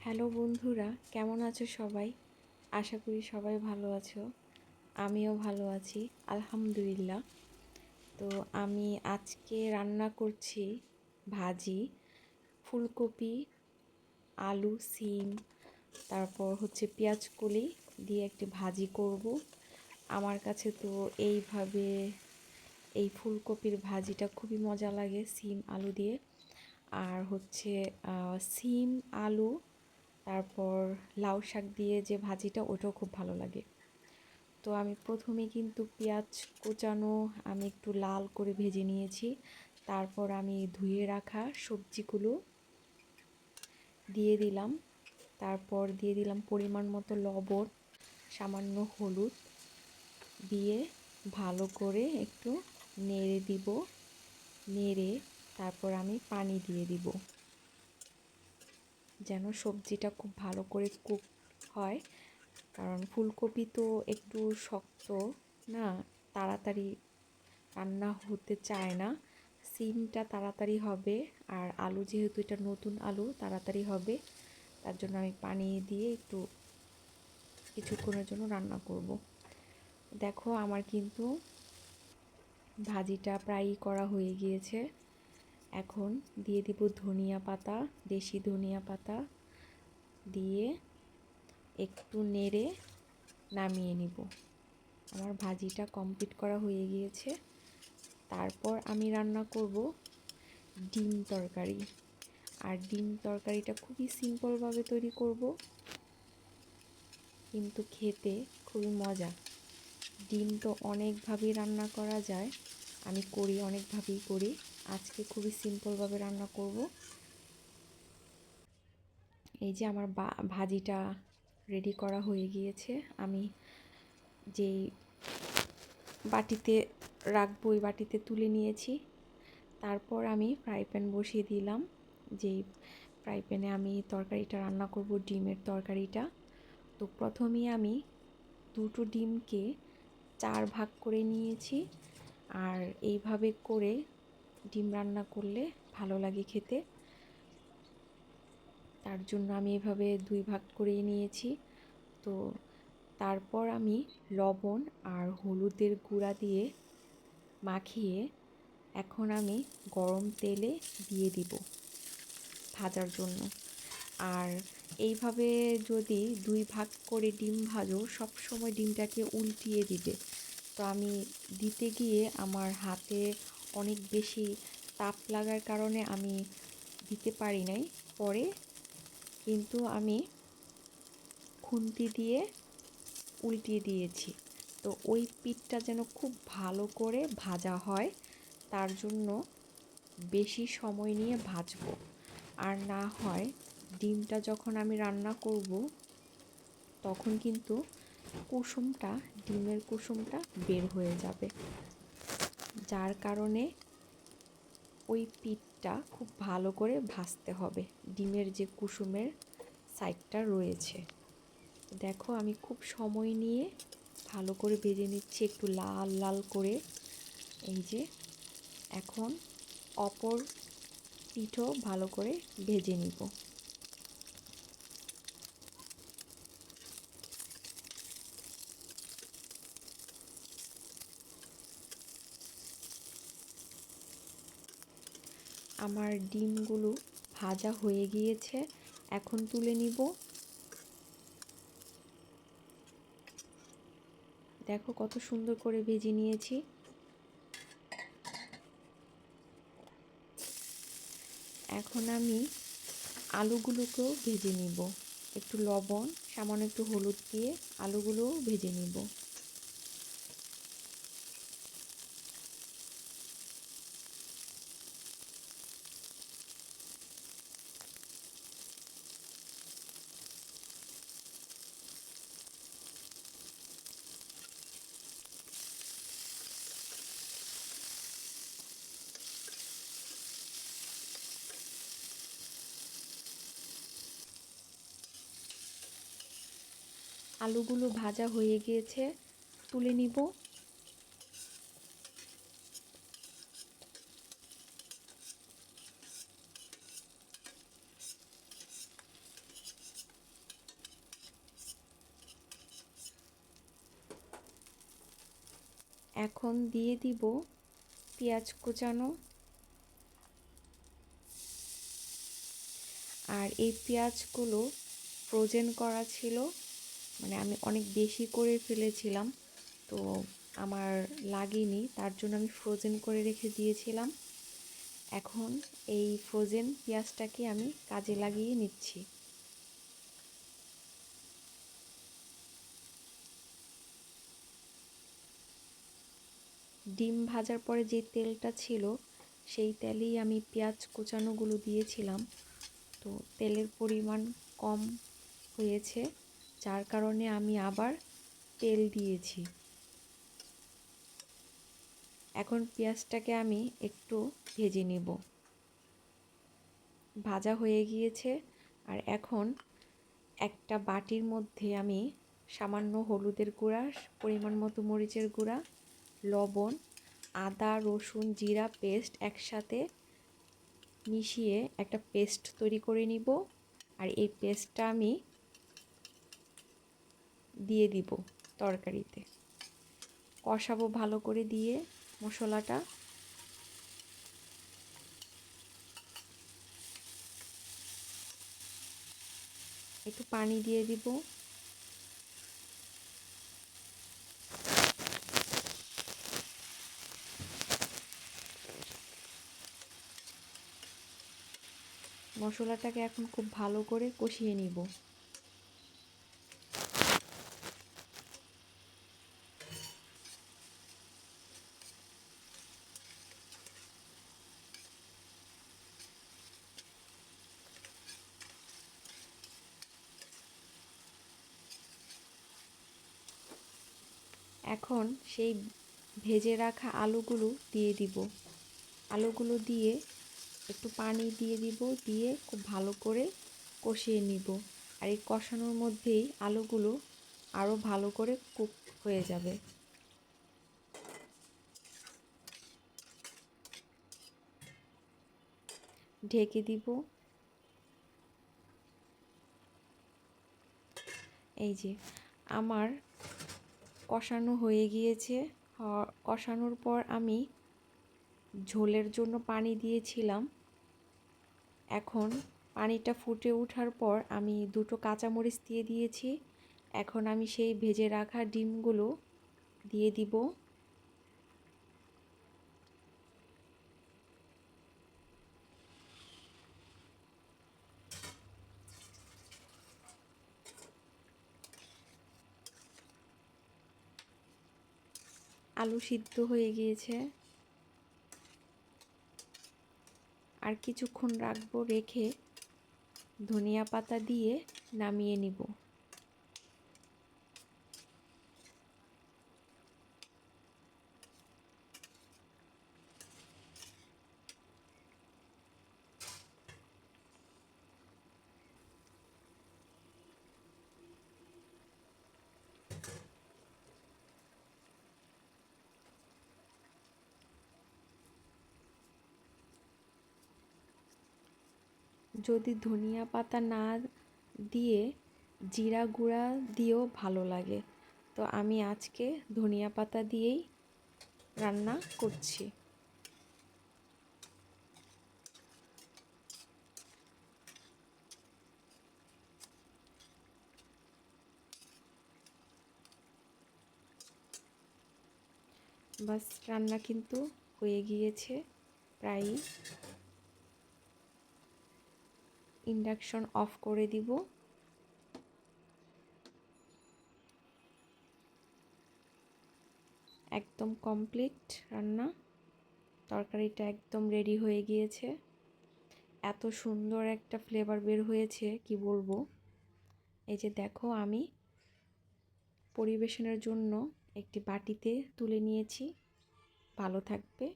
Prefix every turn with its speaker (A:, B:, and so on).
A: Hello বন্ধুরা, কেমন আছো সবাই? আশা করি সবাই ভালো আছো। আমিও ভালো আছি, আলহামদুলিল্লাহ। তো আমি আজকে রান্না করছি ভাজি, ফুলকপি, আলু, সিম, তারপর হচ্ছে পেঁয়াজ কলি দিয়ে একটি ভাজি করব। আমার কাছে তো এইভাবে এই ফুলকপির ভাজিটা খুবই মজা লাগে, সিম, আলু দিয়ে। আর হচ্ছে সিম, আলু তারপর লাউ শাক দিয়ে যে ভাজিটা, ওটাও খুব ভালো লাগে। তো আমি প্রথমে কিন্তু পেঁয়াজ কোচানো, আমি একটু লাল করে ভেজে নিয়েছি। তারপর আমি ধুয়ে রাখা সবজিগুলো দিয়ে দিলাম। তারপর দিয়ে দিলাম পরিমাণ মতো লবণ, সামান্য হলুদ দিয়ে ভালো করে একটু নেড়ে দিব, নেড়ে তারপর আমি পানি দিয়ে দিব। যেন সবজিটা খুব ভালো করে কুক হয়। কারণ ফুলকপি তো একটু শক্ত, না? তাড়াতাড়ি রান্না হতে চায় না। সিমটা তাড়াতাড়ি হবে, আর আলু যেহেতু এটা নতুন আলু, তাড়াতাড়ি হবে। তার জন্য আমি পানি দিয়ে একটু কিছুক্ষণের জন্য রান্না করব। দেখো, আমার কিন্তু ভাজিটা প্রায়ই করা হয়ে গিয়েছে। এখন দিয়ে দিব ধনিয়া পাতা, দেশি ধনিয়া পাতা দিয়ে একটু নেড়ে নামিয়ে নিব। আমার ভাজিটা কমপ্লিট করা হয়ে গিয়েছে। তারপর আমি রান্না করব ডিম তরকারি। আর ডিম তরকারিটা খুবই সিম্পলভাবে তৈরি করব, কিন্তু খেতে খুবই মজা। ডিম তো অনেকভাবেই রান্না করা যায়, আমি করি, অনেকভাবেই করি। আজকে খুবই সিম্পলভাবে রান্না করব। এই যে আমার ভাজিটা রেডি করা হয়ে গিয়েছে। আমি যেই বাটিতে রাখব, ওই বাটিতে তুলে নিয়েছি। তারপর আমি ফ্রাই প্যান বসিয়ে দিলাম। যেই ফ্রাই প্যানে আমি তরকারিটা রান্না করব, ডিমের তরকারিটা। তো প্রথমেই আমি দুটো ডিমকে চার ভাগ করে নিয়েছি। আর এইভাবে করে ডিম রান্না করলে ভালো লাগে খেতে। তার জন্য আমি এভাবে দুই ভাগ করে নিয়েছি। তো তারপর আমি লবণ আর হলুদের গুঁড়া দিয়ে মাখিয়ে এখন আমি গরম তেলে দিয়ে দিব ভাজার জন্য। আর এইভাবে যদি দুই ভাগ করে ডিম ভাজো, সব সময় ডিমটাকে উল্টিয়ে দিবে। তো আমি দিতে গিয়ে আমার হাতে অনেক বেশি তাপ লাগার কারণে আমি দিতে পারি নাই পরে। কিন্তু আমি খুন্তি দিয়ে উল্টিয়ে দিয়েছি। তো ওই পিঠটা যেন খুব ভালো করে ভাজা হয়, তার জন্য বেশি সময় নিয়ে ভাজবো। আর না হয় ডিমটা যখন আমি রান্না করব, তখন কিন্তু কুসুমটা, ডিমের কুসুমটা বের হয়ে যাবে। যার কারণে ওই পিঠটা খুব ভালো করে ভাজতে হবে। ডিমের যে কুসুমের সাইডটা রয়েছে। দেখো, আমি খুব সময় নিয়ে ভালো করে ভেজে নিচ্ছি একটু লাল লাল করে। এই যে, এখন অপর পিঠও ভালো করে ভেজে নিব। আমার ডিমগুলো ভাজা হয়ে গিয়েছে। এখন তুলে নিব। দেখো কত সুন্দর করে ভেজে নিয়েছি। এখন আমি আলুগুলোকেও ভেজে নিব। একটু লবণ, সামান্য একটু হলুদ দিয়ে আলুগুলোও ভেজে নিব। আলুগুলো ভাজা হয়ে গিয়েছে, তুলে নিব। এখন দিয়ে দিব পেঁয়াজ কুচানো। আর এই পেঁয়াজগুলো ফ্রোজেন করা ছিল। মানে আমি অনেক বেশি করে ফেলেছিলাম। তো আমার লাগেনি, তার জন্য আমি ফ্রোজেন করে রেখে দিয়েছিলাম। এখন এই ফ্রোজেন পেঁয়াজটাকে আমি কাজে লাগিয়ে নিচ্ছি। ডিম ভাজার পরে যে তেলটা ছিল, সেই তেলেই আমি পেঁয়াজ কুচানোগুলো দিয়েছিলাম। তো তেলের পরিমাণ কম হয়েছে। যার কারণে আমি আবার তেল দিয়েছি। এখন পেঁয়াজটাকে আমি একটু ভেজে নেব। ভাজা হয়ে গিয়েছে আর এখন একটা বাটির মধ্যে আমি সামান্য হলুদের গুঁড়া, পরিমাণ মতো মরিচের গুঁড়া, লবণ, আদা, রসুন, জিরা, পেস্ট একসাথে মিশিয়ে একটা পেস্ট তৈরি করে নিব। আর এই পেস্টটা আমি দিয়ে দিব তরকারিতে। কষাবো ভালো করে দিয়ে মশলাটা। একটু পানি দিয়ে দিব। মশলাটাকে এখন খুব ভালো করে কষিয়ে নিব। এখন সেই ভেজে রাখা আলুগুলো দিয়ে দিব। আলুগুলো দিয়ে একটু পানি দিয়ে দিব, দিয়ে খুব ভালো করে কষিয়ে নিব। আর এই কষানোর মধ্যেই আলুগুলো আরও ভালো করে কুক হয়ে যাবে। ঢেকে দিব। এই যে আমার কষানো হয়ে গিয়েছে। কষানোর পর আমি ঝোলের জন্য পানি দিয়েছিলাম। এখন পানিটা ফুটে ওঠার পর আমি দুটো কাঁচামরিচ দিয়ে দিয়েছি। এখন আমি সেই ভেজে রাখা ডিমগুলো দিয়ে দিব। আলু সিদ্ধ হয়ে গিয়েছে। আর কিছুক্ষণ রাখব রেখে ধনিয়া পাতা দিয়ে নামিয়ে নিব। যদি ধনিয়া পাতা না দিয়ে জিরা গুঁড়া দিয়েও ভালো লাগে। তো আমি আজকে ধনিয়া পাতা দিয়েই রান্না করছি। বাস, রান্না কিন্তু হয়ে গিয়েছে প্রায়ই। ইন্ডাকশন অফ করে দিব। একদম কমপ্লিট রান্না। তরকারিটা একদম রেডি হয়ে গিয়েছে। এত সুন্দর একটা ফ্লেভার বের হয়েছে, কি বলব? এই যে দেখো, আমি পরিবেশনের জন্য একটি বাটিতে তুলে নিয়েছি। ভালো থাকবে।